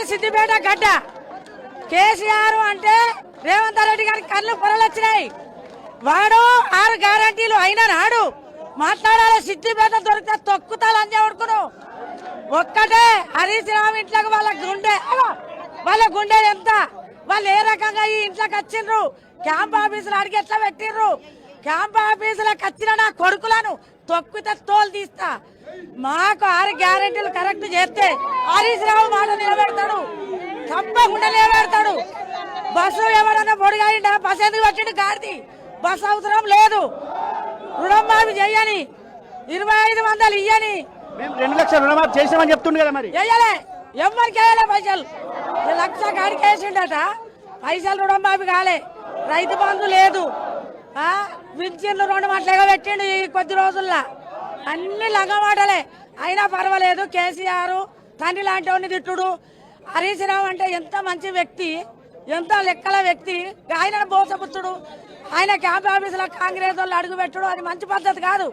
ఇది సిద్దిపేట గడ్డ. కేసీఆర్ అంటే రేవంత్ రెడ్డి గారికి కళ్ళు పొరలొచ్చినాయి. వాడు ఆరు గ్యారంటీలు అయిన నాడు మాట్లాడాలి సిద్దిపేట దొరికితే తొక్కుతాలని చెప్పుకును ఒక్కటే హరీష్ రావు ఇంట్లోకి వాళ్ళ గుండె వాళ్ళ గుండె ఎంత? వాళ్ళు ఏ రకంగా ఈ ఇంట్లోకి వచ్చిండ్రు? క్యాంప్ ఆఫీసులు అడిగి ఎట్లా పెట్టిండ్రు? క్యాంప్ ఆఫీసులకు వచ్చిన నా కొడుకులను తొక్కితే తోలు తీస్తా. మాకు ఆరు గ్యారెంటీలు కరెక్ట్ చేస్తే హరీష్ రావు మాట నిలబెడతాడు. తప్పకుండా నిలబెడతాడు. బస్సు ఎవడన్నా పొడిగాయిండా బస్సు ఎందుకు పెట్టిండు గాడిది? బస్సు అవసరం లేదు. రుణం మాఫీ చెయ్యని. ఇరవై ఐదు వందలు ఇయ్యని. రెండు లక్షల రుణమాఫీ చేసామని చెప్తుండే కదా మరి. వేయలే ఎవరికి వేయలే పైసలు. లక్ష కాడికి వేసిండట పైసలు రుణం మాఫీ కాలే. రైతు బంధు లేదు. ఆ? రెండు రుణం అట్లా పెట్టిండు ఈ కొద్ది రోజుల్లో. అన్ని లంగమాటలే. అయినా పర్వాలేదు కేసీఆర్ తండ్రి లాంటి వాడిని తిట్టుడు. హరీష్ రావు అంటే ఎంత మంచి వ్యక్తి ఎంత లెక్కల వ్యక్తి. ఆయన బోసపుత్రుడు ఆయన క్యాంప్ ఆఫీసులో కాంగ్రెస్ వాళ్ళు అడుగు పెట్టుడు అది మంచి పద్ధతి కాదు.